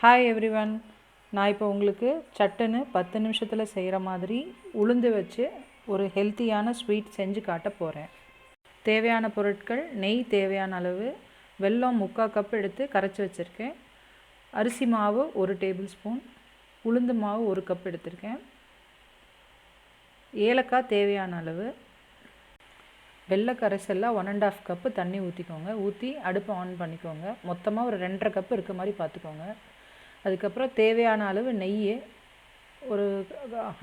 Hi every one நான் இப்போ உங்களுக்கு சட்டுன்னு பத்து நிமிஷத்தில் செய்கிற மாதிரி உளுந்து வச்சு ஒரு ஹெல்த்தியான ஸ்வீட் செஞ்சு காட்ட போகிறேன் தேவையான பொருட்கள் நெய் தேவையான அளவு வெல்லம் முக்கால் கப் எடுத்து கரைச்சி வச்சுருக்கேன். அரிசி மாவு ஒரு டேபிள் ஸ்பூன் உளுந்து மாவு ஒரு கப் எடுத்திருக்கேன். ஏலக்காய் தேவையான அளவு வெள்ளை கரைசலில் ஒன் அண்ட் ஆஃப் கப்பு தண்ணி ஊற்றிக்கோங்க ஊற்றி அடுப்பை ஆன் பண்ணிக்கோங்க. மொத்தமாக ஒரு ரெண்டரை கப்பு இருக்க மாதிரி பார்த்துக்கோங்க அதுக்கப்புறம் தேவையான அளவு நெய் ஒரு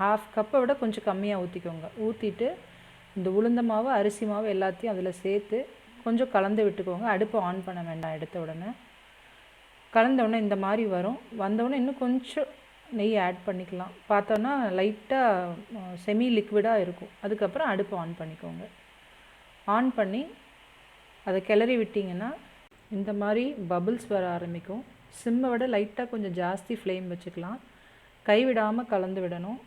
ஹாஃப் கப்பை விட கொஞ்சம் கம்மியாக ஊற்றிக்கோங்க ஊற்றிட்டு இந்த உளுந்த மாவு அரிசி மாவு எல்லாத்தையும் அதில் சேர்த்து கொஞ்சம் கலந்து விட்டுக்கோங்க. அடுப்பை ஆன் பண்ண வேண்டாம் எடுத்த உடனே. கலந்த உடனே இந்த மாதிரி வரும். வந்தவுடனே இன்னும் கொஞ்சம் நெய் ஆட் பண்ணிக்கலாம். பார்த்தோன்னா லைட்டாக செமி லிக்விடாக இருக்கும். அதுக்கப்புறம் அடுப்பை ஆன் பண்ணிக்கோங்க. ஆன் பண்ணி அதை கிளறி விட்டிங்கன்னா இந்த மாதிரி பபுள்ஸ் வர ஆரம்பிக்கும். சிம்மை விட லைட்டாக கொஞ்சம் ஜாஸ்தி ஃப்ளேம் வச்சுக்கலாம். கைவிடாமல் கலந்து விடணும்.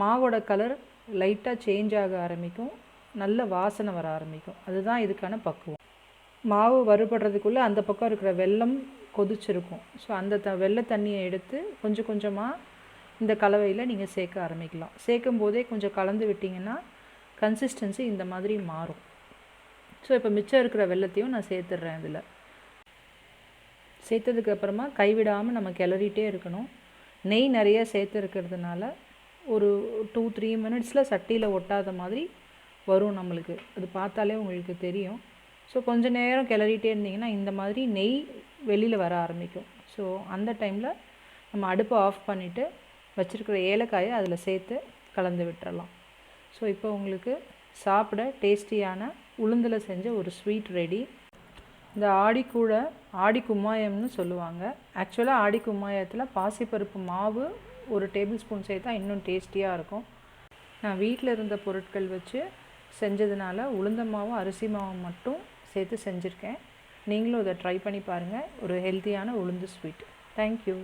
மாவோட கலர் லைட்டாக சேஞ்ச் ஆக ஆரம்பிக்கும். நல்ல வாசனை வர ஆரம்பிக்கும். அதுதான் இதுக்கான பக்குவம். மாவு வறுபடுறதுக்குள்ளே அந்த பக்கம் இருக்கிற வெல்லம் கொதிச்சிருக்கும். ஸோ அந்த த வெள்ளை தண்ணியை எடுத்து கொஞ்சம் கொஞ்சமாக இந்த கலவையில் நீங்கள் சேர்க்க ஆரம்பிக்கலாம். சேர்க்கும் போதே கொஞ்சம் கலந்து விட்டிங்கன்னா கன்சிஸ்டன்சி இந்த மாதிரி மாறும். ஸோ இப்போ மிச்சம் இருக்கிற வெள்ளத்தையும் நான் சேர்த்துட்றேன் இதில். சேர்த்ததுக்கப்புறமா கைவிடாமல் நம்ம கிளறிட்டே இருக்கணும். நெய் நிறைய சேர்த்து இருக்கிறதுனால ஒரு டூ த்ரீ மினிட்ஸில் சட்டியில் ஒட்டாத மாதிரி வரும் நம்மளுக்கு. அது பார்த்தாலே உங்களுக்கு தெரியும். ஸோ கொஞ்சம் நேரம் கிளறிட்டே இருந்தீங்கன்னா இந்த மாதிரி நெய் வெளியில் வர ஆரம்பிக்கும். ஸோ அந்த டைமில் நம்ம அடுப்பை ஆஃப் பண்ணிவிட்டு வச்சுருக்கிற ஏலக்காயை அதில் சேர்த்து கலந்து விட்டுறலாம். ஸோ இப்போ உங்களுக்கு சாப்பிட டேஸ்டியான உளுந்தில் செஞ்ச ஒரு ஸ்வீட் ரெடி இந்த ஆடிக்கூட ஆடி கும்மாயம்னு சொல்லுவாங்க. ஆக்சுவலாக ஆடி கும்மாயத்தில் பாசிப்பருப்பு மாவு ஒரு டேபிள் ஸ்பூன் சேர்த்தா இன்னும் டேஸ்டியாக இருக்கும். நான் வீட்டில் இருந்த பொருட்கள் வச்சு செஞ்சதுனால உளுந்த மாவும் அரிசி மாவும் மட்டும் சேர்த்து செஞ்சுருக்கேன். நீங்களும் இதை ட்ரை பண்ணி பாருங்கள் ஒரு ஹெல்த்தியான உளுந்து ஸ்வீட் தேங்க்யூ